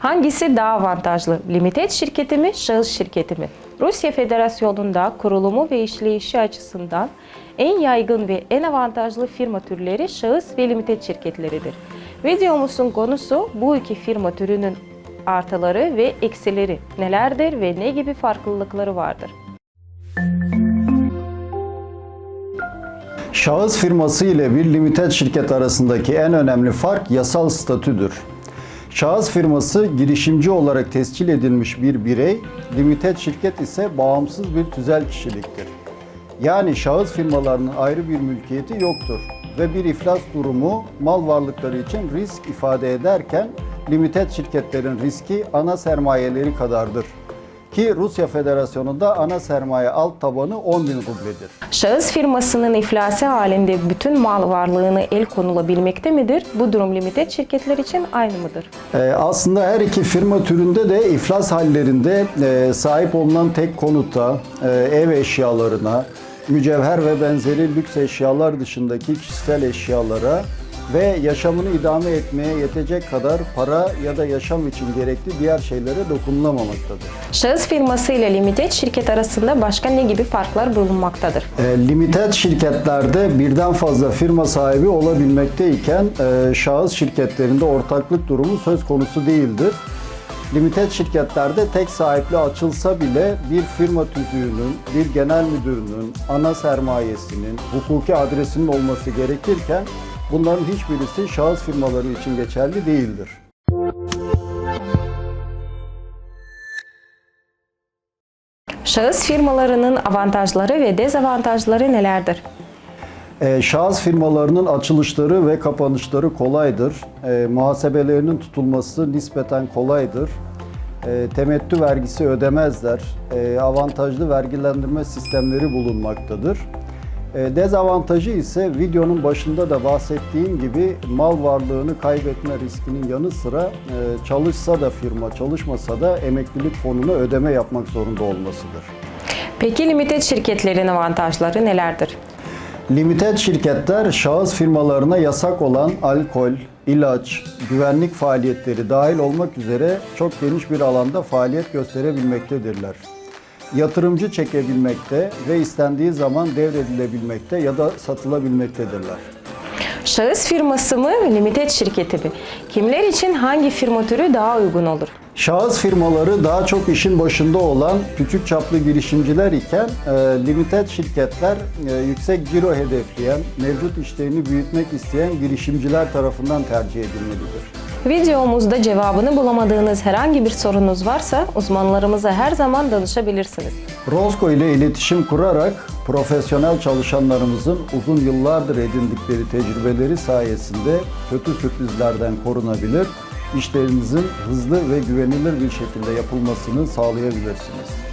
Hangisi daha avantajlı? Limited şirketi mi, şahıs şirketi mi? Rusya Federasyonu'nda kurulumu ve işleyişi açısından en yaygın ve en avantajlı firma türleri şahıs ve limited şirketleridir. Videomuzun konusu bu iki firma türünün artıları ve eksileri nelerdir ve ne gibi farklılıkları vardır? Şahıs firması ile bir limited şirket arasındaki en önemli fark yasal statüdür. Şahıs firması girişimci olarak tescil edilmiş bir birey, limited şirket ise bağımsız bir tüzel kişiliktir. Yani şahıs firmalarının ayrı bir mülkiyeti yoktur ve bir iflas durumu mal varlıkları için risk ifade ederken limited şirketlerin riski ana sermayeleri kadardır. Ki Rusya Federasyonu'nda ana sermaye alt tabanı 10 bin rubledir. Şahıs firmasının iflası halinde bütün mal varlığını el konulabilmekte midir? Bu durum limited şirketler için aynı mıdır? Ee, aslında her iki firma türünde de iflas hallerinde e, sahip olunan tek konuta, e, ev eşyalarına, mücevher ve benzeri lüks eşyalar dışındaki kişisel eşyalara ve yaşamını idame etmeye yetecek kadar para ya da yaşam için gerekli diğer şeylere dokunulamamaktadır. Şahıs firması ile limited şirket arasında başka ne gibi farklar bulunmaktadır? E, Limited şirketlerde birden fazla firma sahibi olabilmekteyken e, şahıs şirketlerinde ortaklık durumu söz konusu değildir. Limited şirketlerde tek sahipli açılsa bile bir firma tüzüğünün, bir genel müdürünün, ana sermayesinin, hukuki adresinin olması gerekirken bunların hiçbirisi şahıs firmaları için geçerli değildir. Şahıs firmalarının avantajları ve dezavantajları nelerdir? E, şahıs firmalarının açılışları ve kapanışları kolaydır. E, muhasebelerinin tutulması nispeten kolaydır. E, temettü vergisi ödemezler. E, avantajlı vergilendirme sistemleri bulunmaktadır. E, dezavantajı ise videonun başında da bahsettiğim gibi mal varlığını kaybetme riskinin yanı sıra e, çalışsa da firma çalışmasa da emeklilik fonuna ödeme yapmak zorunda olmasıdır. Peki limited şirketlerin avantajları nelerdir? Limited şirketler şahıs firmalarına yasak olan alkol, ilaç, güvenlik faaliyetleri dahil olmak üzere çok geniş bir alanda faaliyet gösterebilmektedirler. Yatırımcı çekebilmekte ve istendiği zaman devredilebilmekte ya da satılabilmektedirler. Şahıs firması mı, limited şirketi mi? Kimler için hangi firma türü daha uygun olur? Şahıs firmaları daha çok işin başında olan küçük çaplı girişimciler iken e, limited şirketler e, yüksek ciro hedefleyen, mevcut işlerini büyütmek isteyen girişimciler tarafından tercih edilmelidir. Videomuzda cevabını bulamadığınız herhangi bir sorunuz varsa uzmanlarımıza her zaman danışabilirsiniz. Rosco ile iletişim kurarak profesyonel çalışanlarımızın uzun yıllardır edindikleri tecrübeleri sayesinde kötü sürprizlerden korunabilir, işlerinizin hızlı ve güvenilir bir şekilde yapılmasını sağlayabilirsiniz.